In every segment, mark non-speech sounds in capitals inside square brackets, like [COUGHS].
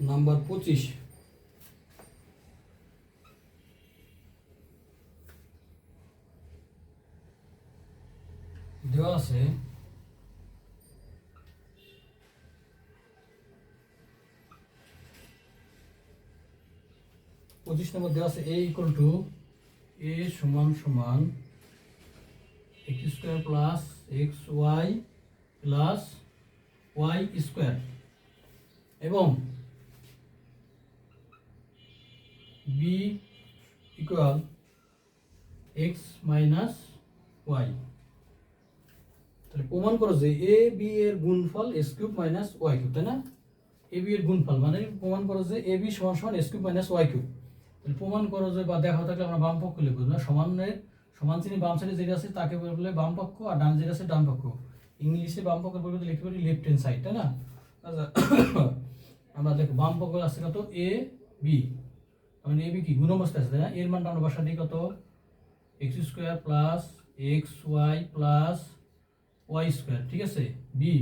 Number পঁচিশ। দেওয়া আছে। পঁচিশ নম্বর দেওয়া আছে এ ইকুয়াল টু এ সমান সমান x square plus x y plus y square এবং b equal x minus y তাহলে প্রমাণ করো যে এ বি এর গুণফল x cube minus y cube তাই না? এ বি এর গুণফল মানে প্রমাণ করো যে এ বি সমান সমান x cube minus y cube তাহলে প্রমাণ করো যে বা দেখা থাকলে আমরা বাম পক্ষ লিখব, না? সমানের, সমান চিনি বাম সাইডে যেটা আছে তাকে বলে বাম পক্ষ, আর ডান যেটা আছে ডান পক্ষ। ইংলিশে বাম পক্ষের পরিবর্তে লিখতে পারি লেফট হ্যান্ড সাইড তাই না? আচ্ছা [COUGHS] আমরা দেখো বাম পক্ষ আছে কত? এ বি মানে এ বি কি গুণ অবস্থায় আছে না? এর মানটা আমরা বসা দিই কত? X square plus x y plus y square ঠিক আছে? বি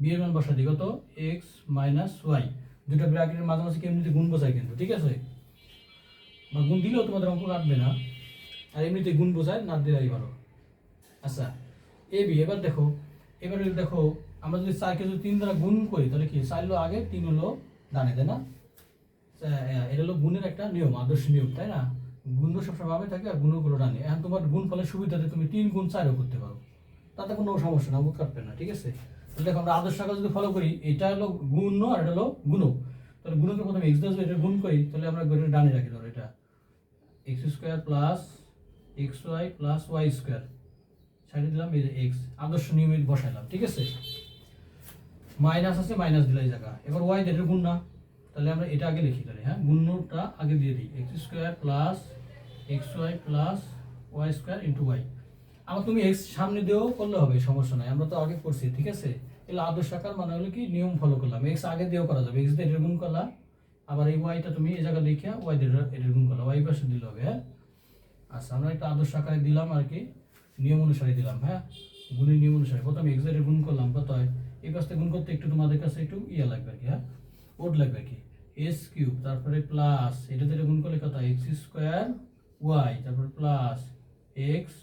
বি এর মান বসা দিই কত? এক্স মাইনাস ওয়াই দুটো ব্র্যাকেটের মাঝামাঝি এমনিতে গুণ বোঝায় কিন্তু, ঠিক আছে? বা গুণ দিলেও তোমাদের অঙ্ক কাটবে না, আর এমনিতে গুণ বোঝায়, না দিলেই ভালো। আচ্ছা এ বি এবার দেখো এবার দেখো, আমরা যদি চারকে যদি তিন দ্বারা গুণ করি, তাহলে কি? চার হলো আগে, তিন হলো ডানে, তাই না? এটা হলো গুণের একটা নিয়ম, আদর্শ নিয়ম, তাই না? গুণ সবসময় ভাবে থাকে আর গুণগুলো ডানে এখন তোমার গুণ ফলের সুবিধাতে তুমি তিন গুণ চারও করতে পারো। তাতে কোনো সমস্যা না কাটবে না, ঠিক আছে? তাহলে দেখো, আমরা আদর্শ আকার যদি ফলো করি, এটা হলো গুণ আর এটা হলো গুণ। তাহলে গুণকে প্রথমে এক্স দশ এটা গুণ করি, তাহলে আমরা গুণের ডানে রাখি, ধরো এটা। X square plus x y plus y square সাইডে দিলাম এই যে এক্স আদর্শ নিয়মিত বসাইলাম, ঠিক আছে? মাইনাস আছে, মাইনাস দিলাই জায়গা। এবার ওয়াই এটা গুণ না। তাহলে আমরা এটা আগে লিখি তাহলে হ্যাঁ? গুণটা আগে দিয়ে দিই। X square plus x y plus y square into y আবার তুমি এক্স সামনে দিয়েও করলে হবে, সমস্যা নাই। আমরা তো আগে করছি, ঠিক আছে? এগুলো আদর্শ আকার মানে হলো কি? নিয়ম ফলো করলাম। এক্স আগে দিয়েও করা যাবে। এক্স দিয়ে এটার গুণ করলা। আবার এই ওয়াইটা তুমি এই জায়গায় লিখে ওয়াই দিয়ে এটার গুণ করলা। ওয়াই পাশে দিলে হবে হ্যাঁ? আচ্ছা আমরা একটা আদর্শ আকারে দিলাম আর কি। নিয়ম অনুসারে দিলাম হ্যাঁ? গুণের নিয়ম অনুসারে। প্রথমে এক্সের গুণ করলাম কত হয় এই পাশে গুণ করতে একটু তোমাদের কাছে একটু ইয়ে লাগবে আর কি হ্যাঁ? ওট লাগবে কি? এস কিউব তারপরে প্লাস এটা থেকে গুণ করলে কত? এক্স স্কোয়ার ওয়াই তারপর প্লাস এক্স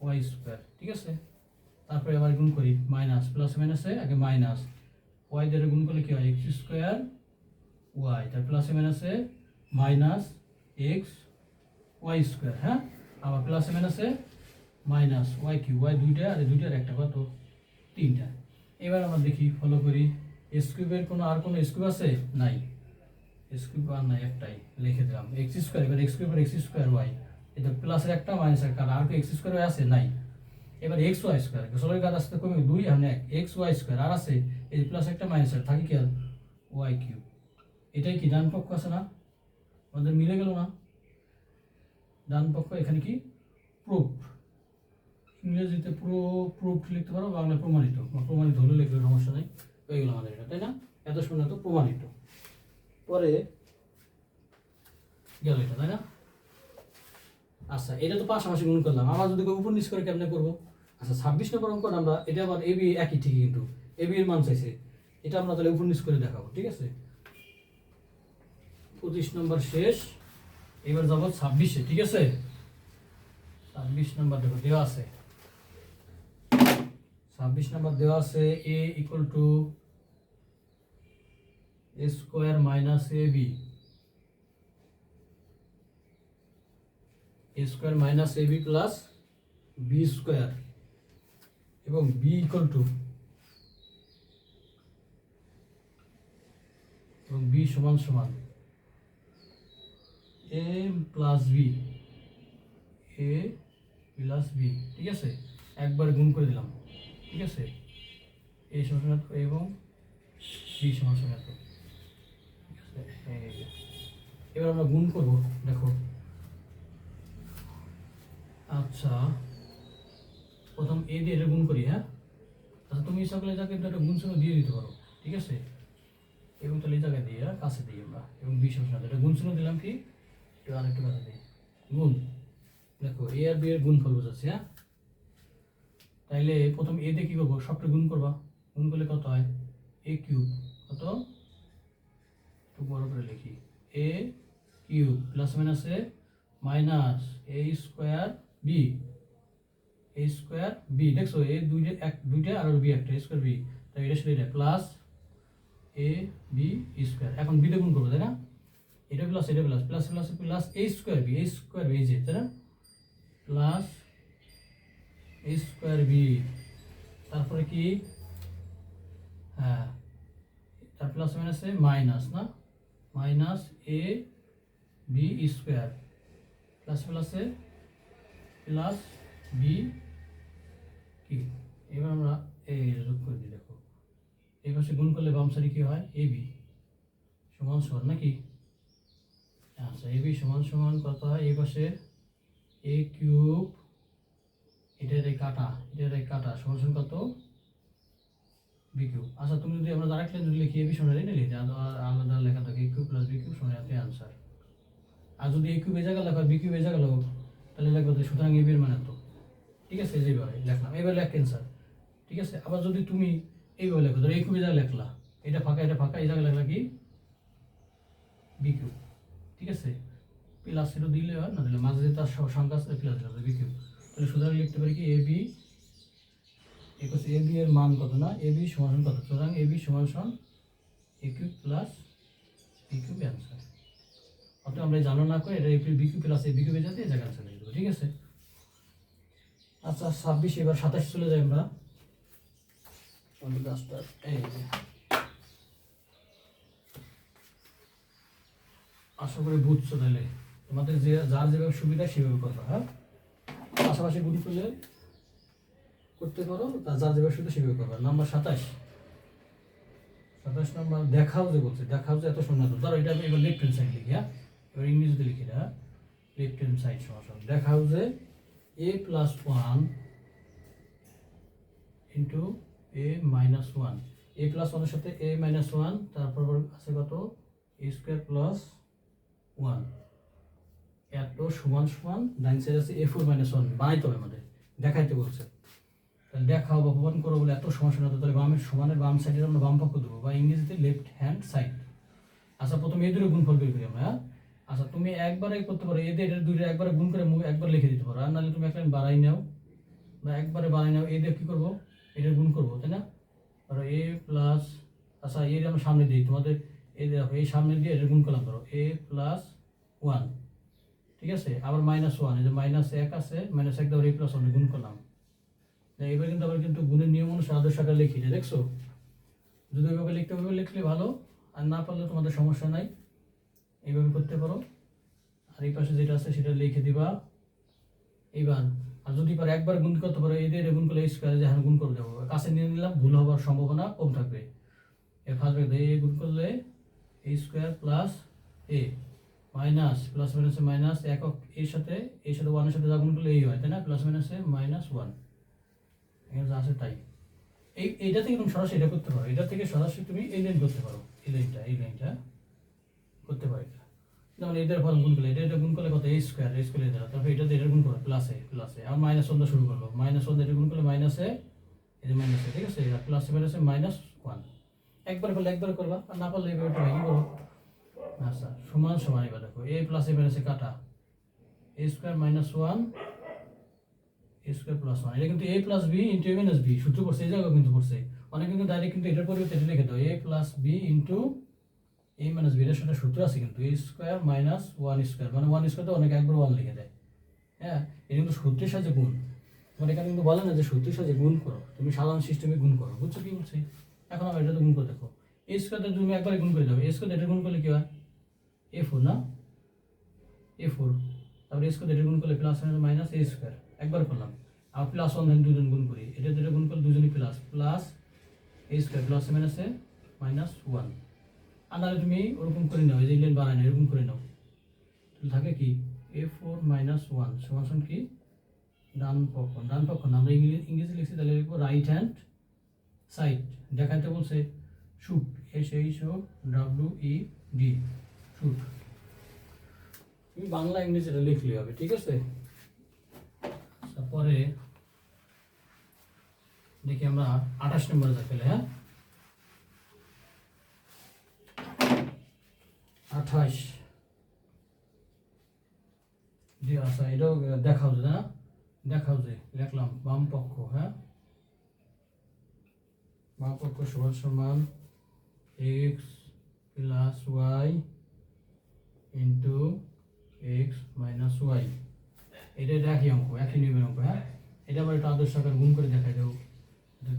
ওয়াই স্কোয়ার ঠিক আছে? তারপরে আবার গুণ করি মাইনাস প্লাস মাইনাসে আগে মাইনাস ওয়াই দ্বারা গুণ করলে কি হয়? এক্স স্কোয়ার ওয়াই তার প্লাসে মাইনাসে মাইনাস এক্স ওয়াই স্কোয়ার হ্যাঁ? আবার প্লাসে মাইনাসে মাইনাস ওয়াই কিউ ওয়াই দুইটা, আর দুইটার একটা কত? তিনটা। এবার আমরা দেখি ফলো করি। স্কিউবের কোনো আর কোনো স্কিউব আছে? নাই। স্কিউব আর নাই একটাই, লিখে দিলাম। এক্স স্কোয়ার এবার এক্স কিউবের এক্স স্কোয়ার ওয়াই এটা প্লাসের একটা মাইনাসের একটা, আর কি এক্স স্কোয়ার আছে? নাই। এবার এক্স ওয়াই স্কোয়ার সোলের কাজ আসতে কমে দুই আর এক। এক্স ওয়াই স্কোয়ার আর আছে, এই প্লাস একটা মাইনাসের থাকে কি আর? ওয়াই কিউব এটাই কি, ডান পক্ষ আছে না? আমাদের মিলে গেল না? ডান পক্ষ এখানে কি? প্রুফ ইংরেজিতে পুরো প্রুফ লিখতে পারো বাংলা প্রমাণিত। প্রমাণিত হলে লিখলে সমস্যা নেই। হয়ে গেল আমাদের এটা, তাই না? এত শুনে তো প্রমাণিত। পরে গেল এটা, তাই না? আচ্ছা এটা তো পাশাপাশি গুণ করলাম। আবার যদি উপর নিচ করে কেমনে করব? আচ্ছা ছাব্বিশ নম্বর অঙ্ক আমরা, এটা আবার এবি একই, ঠিকই কিন্তু। এবি এর মান চাইছে। এটা আমরা তাহলে উপর নিচ করে দেখাবো, ঠিক আছে? পঁচিশ নম্বর শেষ। এবার যাব ছাব্বিশে, ঠিক আছে? ছাব্বিশ নম্বর দেখো, দেওয়া আছে। ছাব্বিশ নম্বর দেওয়া আছে a equal to a square minus a b a square minus a b plus b square এবং বি ইকুয়াল টু এবং বি সমান সমান। A plus b a plus b ঠিক আছে? একবার গুণ করে দিলাম। ঠিক আছে? এ সমান এবং বি সমান ঠিক আছে? এবার আমরা গুণ করব, দেখো। আচ্ছা প্রথম এ দিয়ে এটা গুণ করি হ্যাঁ? আচ্ছা তুমি সকলে যাকে একটা গুণ সঙ্গে দিয়ে দিতে পারো, ঠিক আছে? এবং তাহলে এই জায়গায় দিই হ্যাঁ কাছে দিই আমরা, এবং বি সমান এটা গুণ সঙ্গে দিলাম কি? একটু আর একটু কাছে দিই গুণ। দেখো, এ আর বি এর গুণ ফল বোঝাচ্ছে হ্যাঁ? তাইলে প্রথম এতে কি করব? সবটা গুণ করবা। গুণ করলে কত হয়? এ কিউব কত? একটু বড় করে লিখি। এ কিউব প্লাস মাইনাসে minus a square b a square b দেখছ এ দুইটা এক দুইটা আর বি একটা এ স্কোয়ার বি তাই এটা সাথে এটা। প্লাস এ বি স্কোয়ার এখন বিটা গুণ করব, তাই না? এটা প্লাস এটা plus plus plus plus a square b a square b যে তাই না? Plus a square b. তারপরে কি? হ্যাঁ তার প্লাস মাইনাসে মাইনাস না? Minus a b square plus প্লাসে প্লাস বি কি? এবার আমরা এই যোগ করে দিই, দেখো। এই পাশে গুণ করলে বাম সাইডে কি হয়? এ বি সমান সমান নাকি? আচ্ছা এ বি সমান সমান কত হয়? এই পাশে এ কিউব এটার এই কাটা এটার এই কাটা সমান কত? বি কিউব আচ্ছা তুমি যদি আমরা লাইন যদি লিখি এ বি সমান এটা আলাদা লেখা থাকে এ প্লাস বি কিউব সমান আনসার আর যদি এ কিউব জায়গা লেখা বি কিউব লেখো, তাহলে লিখব যে সুতরাং এ মানে তো। ঠিক আছে যেভাবে লেখলাম। এবার লেখ ক্যান্সার ঠিক আছে, আবার যদি তুমি এইভাবে লেখো ধরো এই কিউব জায়গা লেখলা। এটা ফাঁকা এটা ফাঁকা, এই জায়গা লেখলা কি? বি কিউব ঠিক আছে? প্লাস এটা দিলে হয় না, দিলে মাঝে তার সংখ্যা প্লাস দিলে বি কিউব তাহলে সুতরাং লিখতে পারি কি? এ বি একুশ এ বি এর মান কত না? এ বি সমান কত? সুতরাং এ বি সমান a cube plus b cube answer অর্থাৎ আমরা জানা না করে এটা b cube plus a b cube যাতে এই জায়গায় অ্যান্সার লিখে দেবো, ঠিক আছে? আচ্ছা ছাব্বিশ, এবার সাতাশ চলে যাই আমরা। এই আশা করি বুঝছ তাহলে। তোমাদের যে, যার যেভাবে সুবিধা, সেভাবে করবে হ্যাঁ? পাশাপাশি গুণ করলে করতে পারো যার যেভাবে সুবিধা সেভাবে করবে। নাম্বার সাতাশ। সাতাশ নাম্বার, দেখাও যে বলছে, দেখাও যে এত শূন্য তো ধরো এটা আমি এবার লেফট হ্যান্ড সাইড লিখি হ্যাঁ? এবার ইংরেজিতে লিখি না। লেফট হ্যান্ড সাইড সমাধান দেখাও যে a plus one into a minus one a plus ওয়ানের সাথে এ মাইনাস ওয়ান তারপর আছে কত? এ স্কোয়ার প্লাস ওয়ান এত সমান সমান ডাইন সাইড আছে এ ফোর মাইনাস ওয়ান বানাইতে হবে আমাদের, দেখাইতে বলছে। তাহলে দেখাও বা প্রমাণ করো বলে এত সমস্যা না তো তাহলে বামের সমানের বাম সাইডে আমরা বাম পক্ষ দেবো বা ইংরেজিতে লেফট হ্যান্ড সাইড আচ্ছা প্রথমে এই দুটো গুণফল বের করি আমরা হ্যাঁ? আচ্ছা তুমি একবারে করতে পারো, এদের এদের দুটো একবারে গুণ করে একবার লিখে দিতে পারো, আর নাহলে তুমি একটা বাড়াই নাও, বা একবারে বাড়াই নাও, এদের কী করব? এটা গুণ করব, তাই না? ধরো এ প্লাস আচ্ছা এর আমরা সামনে দিই, তোমাদের এদের এই সামনে দিয়ে এটা গুণ করলাম, ধরো এ প্লাস ওয়ান ঠিক আছে? আবার মাইনাস ওয়ান এই যে মাইনাস এক আছে মাইনাস এক দেওয়ার এ প্লাস ওয়ান গুণ করলাম। এবার কিন্তু আবার কিন্তু গুণের নিয়ম অনুসারে আদর্শ আকার লিখি, এটা দেখছ? যদি ওইভাবে লিখতে ওইভাবে লিখলে ভালো, আর না পারলে তোমাদের সমস্যা নাই। এইভাবে করতে পারো। আর এই পাশে যেটা আছে, সেটা লিখে দিবা। এইবার, আর যদি পারে একবার গুণ করতে পারো, এই এটা গুণ করলে এই স্কোয়ারে যে গুণ করে দেবো। কাছে নিয়ে নিলাম, ভুল হওয়ার সম্ভাবনা কম থাকবে। এর ফার্স্ট ব্র্যাকেট এ গুণ করলে a square plus a minus plus মাইনাসে মাইনাস একক এর সাথে এর সাথে ওয়ানের সাথে যা গুণ করলে এই হয়, তাই না? প্লাস মাইনাসে মাইনাস ওয়ান এখানে যা আছে তাই। এই, এইটা থেকে তুমি সরাসরি এটা করতে পারো। এটা থেকে সরাসরি তুমি এই লাইন করতে পারো। এই লাইনটা এই লাইনটা করতে পারো এটা। যেমন এদের ফল গুণ করলে, এটা এটা গুণ করলে কত? এই স্কোয়ার এই স্কোয়ার এটা তারপর এটা এটা গুণ করো প্লাস প্লাস আর মাইনাস ওয়ান শুরু করল। মাইনাস ওয়ান এটা গুণ করলে মাইনাস এই মাইনাস ঠিক আছে? প্লাস মাইনাসে মাইনাস ওয়ান একবার করলে, একবার করবা। আর না পারলে এবার ট্রাই করো আচ্ছা সমান সমান এবার দেখো এ প্লাস এ মাইনাসে কাটা। A square minus one a square plus one এটা কিন্তু a plus b into a minus b সূত্র পড়ছে এই জায়গায় কিন্তু পড়ছে অনেক কিন্তু ডাইরেক্ট কিন্তু এটার পরিবর্তে এটা লিখে দাও a plus b into a minus b এর সাথে সূত্র আছে কিন্তু a square minus one square মানে ওয়ান স্কোয়ার তো অনেক একবার ওয়ান লিখে দেয়। হ্যাঁ এটা কিন্তু সূত্রের সাহায্যে গুণ। তোমার এখানে কিন্তু বলে না যে সূত্রের সাহায্যে গুণ করো, তুমি সাধারণ সিস্টেমে গুণ করো। বুঝছ কি বলছি? এখন আমরা এটা তো গুণ করে দেখো। এ স্কোয়ারটা তুমি একবারে গুণ করে দাও এ স্কোয়ার এটা গুণ করলে কি হয়? এ ফোর না? এ ফোর তারপরে এ স্কোয়ার এটা গুণ করলে প্লাস মাইনাস এ স্কোয়ার একবার করলাম। আর প্লাস ওয়ান ধরেন দুজন গুণ করি। এটা দুটো গুণ করলে দুজনই plus plus a square plus মাইনাসে মাইনাস ওয়ান আর নাহলে তুমি ওরকম করে নাও, এই যে লাইন বানায় না এরকম করে নাও। থাকে কি? এ ফোর মাইনাস ওয়ান সমান কি? ডান পক্ষ ডান পক্ষ আমরা ইংলিশ ইংরেজি লিখছি, তাহলে লিখব রাইট হ্যান্ড সাইড দেখাতে বলছে shoot S H O W E D তুমি বাংলা ইংরেজিটা লিখলে হবে, ঠিক আছে? তারপরে দেখি আমরা আঠাশ নম্বরে পেলে হ্যাঁ? আঠাশ। জি আচ্ছা এটাও দেখাও যে না দেখাও যে, লিখলাম, বাম পক্ষ হ্যাঁ? বাম পক্ষ সমান সমান x plus y into x minus y এটা এটা একই অঙ্ক? একই নিয়মের অঙ্ক হ্যাঁ? এটা আবার একটা আদর্শ আকার গুণ করে দেখাই দেবো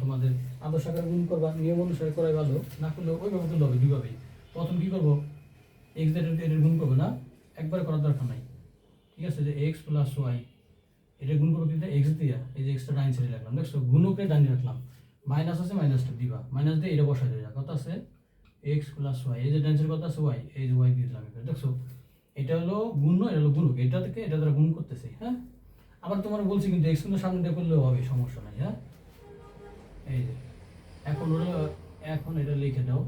তোমাদের আদর্শ আকার গুণ করবা, নিয়ম অনুসারে করাই ভালো। না করলে ওইভাবে তুলতে হবে, দুইভাবেই। প্রথম কী করব? এক্স এটা এটা গুণ করব না? একবারে করার দরকার নাই। ঠিক আছে, যে এক্স প্লাস ওয়াই এটা গুণ করব কিন্তু এক্স দিয়া। এই যে এক্সটা ডাইন সাইডে রাখলাম, দেখছ? গুণকে ডাইন রাখলাম। মাইনাস আছে মাইনাসটা দিবা। মাইনাস দিয়ে এটা বসাই দেওয়া কত আছে? এক্স প্লাস ওয়াই এই যে ডাইন কথা আছে ওয়াই এই যে ওয়াই দিয়ে দিলাম দেখছ? এটা হলো গুণ নয় এটা হলো গুণক। এটা থেকে এটা দ্বারা গুণ করতেছে হ্যাঁ? আবার তোমার বলছি কিন্তু এক্স কিন্তু সামনে করলেও হবে, সমস্যা নাই হ্যাঁ? এই যে, এখন হলো, এখন এটা লিখে দাও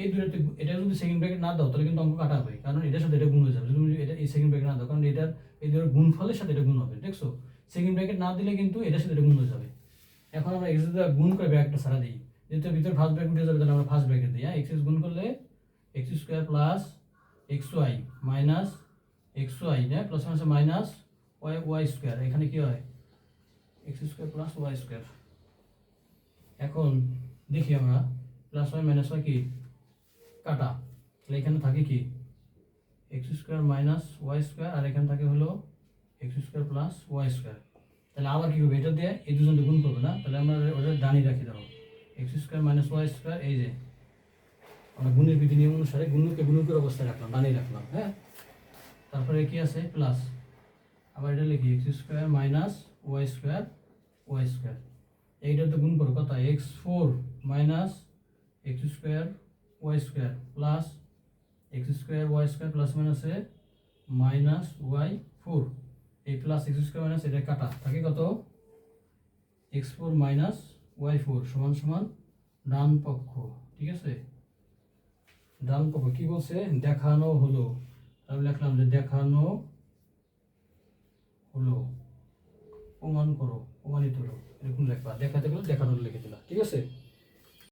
এই দুটাতে এটা যদি সেকেন্ড ব্র্যাকেট না দাও, তাহলে কিন্তু অঙ্ক কাটা হবে, কারণ এটার সাথে এটা গুণ হয়ে যাবে। যদি এটা এই সেকেন্ড ব্র্যাকেট না দাও, কারণ এটার, এই দুটোর গুণ ফলের সাথে এটা গুণ হবে, দেখছ? সেকেন্ড ব্র্যাকেট না দিলে কিন্তু এটার সাথে এটা গুণ হয়ে যাবে। এখন আমরা এক্স দিয়ে গুণ করে ব্র্যাকেটটা সারা দিই। যেহেতু ভিতরে ফার্স্ট ব্র্যাকেট উঠে যাবে, তাহলে আমরা ফার্স্ট ব্র্যাকেট দিই হ্যাঁ? এক্স গুণ করলে x square plus x y minus x y হ্যাঁ? Plus minus minus y y square এখানে কী হয়? X square plus y square এখন দেখি আমরা প্লাস ওয়াই মাইনাস ওয়াই কি? কাটা। তাহলে এখানে থাকে কি? X square minus y square আর এখানে থাকে হলো x square plus y square তাহলে আবার কী হবে এটা দিয়ে এই দুজনকে গুণ করবে না? তাহলে আমরা ওটা ডানি রাখি দাও x square minus y square এই যে, আমরা গুণের বিধি নিয়ম অনুসারে গুণকে গুণকের অবস্থায় রাখলাম, বানিয়ে রাখলাম হ্যাঁ? তারপরে কি আছে? প্লাস আবার এটা লিখি x square minus y square y square এইটা তো গুণ করো, কত? X four minus x square y square plus x square y square plus মাইনাসে মাইনাস ওয়াই ফোর এই প্লাস এক্স স্কোয়ার মাইনাস এটা কাটা থাকে কত? X four minus y four সমান সমান ডান পক্ষ, ঠিক আছে? ডান পক্ষ, কি বলছে? দেখানো হলো। আমি লিখলাম যে দেখানো হলো। প্রমাণ করো, প্রমাণিত হলো। এরকম লেখবা। দেখাতে গেলে দেখানো লিখে দিলা, ঠিক আছে?